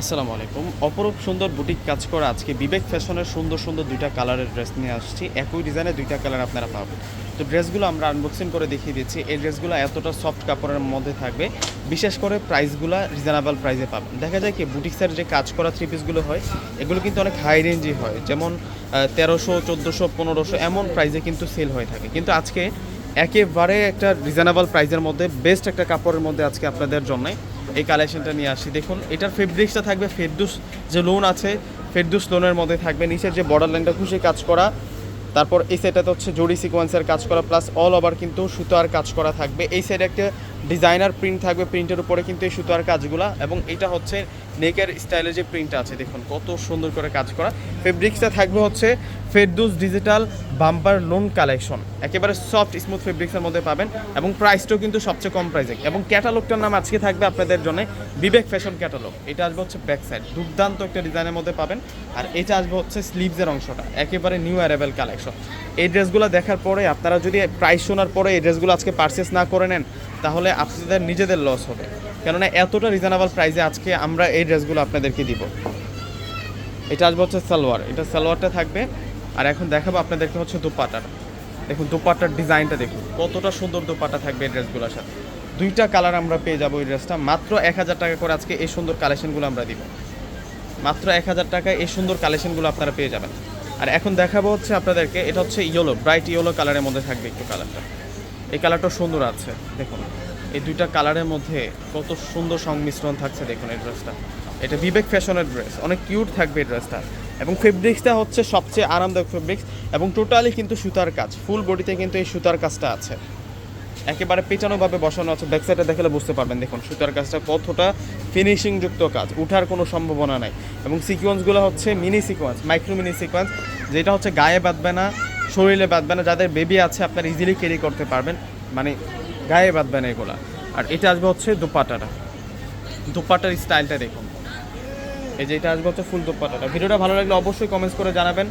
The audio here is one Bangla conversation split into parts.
আসসালামু আলাইকুম। অপরূপ সুন্দর বুটিক কাজ করা আজকে বিবেক ফ্যাশনের সুন্দর সুন্দর দুইটা কালারের ড্রেস নিয়ে আসছি। একই ডিজাইনে দুইটা কালার আপনারা পাবেন। তো ড্রেসগুলো আমরা আনবক্সিং করে দেখিয়ে দিচ্ছি। এই ড্রেসগুলো এতটা সফট কাপড়ের মধ্যে থাকবে। বিশেষ করে প্রাইসগুলো রিজনেবল প্রাইসে পাবেন। দেখা যায় কি বুটিক্সের যে কাজ করা থ্রি পিসগুলো হয়, এগুলো কিন্তু অনেক হাই রেঞ্জই হয়। যেমন তেরোশো, চোদ্দোশো, পনেরোশো এমন প্রাইসে কিন্তু সেল হয়ে থাকে। কিন্তু আজকে একেবারে একটা রিজনেবল প্রাইসের মধ্যে বেস্ট একটা কাপড়ের মধ্যে আজকে আপনাদের জন্য এই কালেকশনটা নিয়ে আসি। দেখুন, এটার ফেব্রিক্সটা থাকবে ফেরদুস যে লোন আছে, ফেরদুস লোনের মধ্যে থাকবে নিচের যে বর্ডার লাইনটা খুশি কাজ করা। তারপর এই সাইডটাতে হচ্ছে জরি সিকোয়েন্সের কাজ করা প্লাস অল ওভার কিন্তু সুতার কাজ করা থাকবে। এই সাইডে একটা ডিজাইনার প্রিন্ট থাকবে প্রিন্টের উপরে কিন্তু এই সুতার কাজগুলা। এবং এটা হচ্ছে নেকের স্টাইলের যে প্রিন্টটা আছে, দেখুন কত সুন্দর করে কাজ করা। ফেব্রিক্সটা থাকবে হচ্ছে Ferdous digital bumper lawn collection একেবারে সফট স্মুথ ফেব্রিক্সের মধ্যে পাবেন এবং প্রাইসটাও কিন্তু সবচেয়ে কম প্রাইসে এবং ক্যাটালগটার নাম আজকে থাকবে আপনাদের জন্য বিবেক ফ্যাশন ক্যাটালগ এটা আসবে হচ্ছে ব্যাক সাইড দুর্দান্ত একটা ডিজাইনের মধ্যে পাবেন। আর এটা আসবে হচ্ছে স্লিভসের অংশটা। একেবারে নিউ অ্যারেবেল কালেকশন এই ড্রেসগুলো দেখার পরে আপনারা যদি প্রাইস শোনার পরে এই ড্রেসগুলো আজকে পারচেস না করে নেন তাহলে আপনাদের নিজেদের লস হবে। কেননা এতটা রিজনেবল প্রাইসে আজকে আমরা এই ড্রেসগুলো আপনাদেরকে দিব। এটা আসবে হচ্ছে সালোয়ার। এটা সালোয়ারটা থাকবে। আর এখন দেখাবো আপনাদেরকে হচ্ছে দোপাটার। দেখুন, দোপাটার ডিজাইনটা দেখুন। কতটা সুন্দর দোপাটা থাকবে এই ড্রেসগুলোর সাথে। দুইটা কালার আমরা পেয়ে যাব এই ড্রেসটা। মাত্র এক হাজার টাকা করে আজকে এই সুন্দর কালেকশনগুলো আমরা দিব। মাত্র এক হাজার টাকায় এই সুন্দর কালেকশনগুলো আপনারা পেয়ে যাবেন। আর এখন দেখাবো হচ্ছে আপনাদেরকে, এটা হচ্ছে ইয়েলো ব্রাইট ইয়েলো কালারের মধ্যে থাকবে একটু কালারটা এই কালারটা সুন্দর আছে, দেখুন। এই দুইটা কালারের মধ্যে কত সুন্দর সংমিশ্রণ থাকছে, দেখুন এই ড্রেসটা। এটা বিবেক ফ্যাশনের ড্রেস, অনেক কিউট থাকবে এই ড্রেসটা। এবং ফেব্রিক্সটা হচ্ছে সবচেয়ে আরামদায়ক ফেব্রিক্স এবং টোটালি কিন্তু সুতার কাজ, ফুল বডিতে কিন্তু এই সুতার কাজটা আছে। একেবারে পেটানোভাবে বসানো আছে, ব্যাক সাইডে দেখলে বুঝতে পারবেন, দেখুন সুতার কাজটা কতটা ফিনিশিং যুক্ত কাজ, উঠার কোনো সম্ভাবনা নাই। এবং সিকোয়েন্সগুলো হচ্ছে mini sequence micro mini sequence যেটা হচ্ছে গায়ে বাঁধবে না শরীরে বাঁধবে না, যাদের বেবি আছে আপনারা ইজিলি ক্যারি করতে পারবেন। মানে গায়ে বাঁধবে না এগুলা। আর এটা আসবে হচ্ছে দুপাটাটা। দুপাটার স্টাইলটা দেখুন। এই যে এটা আসবে হচ্ছে ফুল দুপাটাটা। ভিডিওটা ভালো লাগলে অবশ্যই কমেন্টস করে জানাবেন।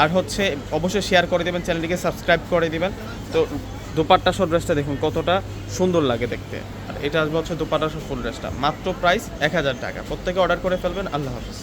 আর হচ্ছে অবশ্যই শেয়ার করে দেবেন চ্যানেলটিকে সাবস্ক্রাইব করে দেবেন। তো দুপাট্টা সব ড্রেসটা দেখুন, কতটা সুন্দর লাগে দেখতে। আর এটা আসবে হচ্ছে দুপাট্টা সব ফুল ড্রেসটা মাত্র প্রাইস এক হাজার টাকা। প্রত্যেকে অর্ডার করে ফেলবেন। আল্লাহ হাফিজ।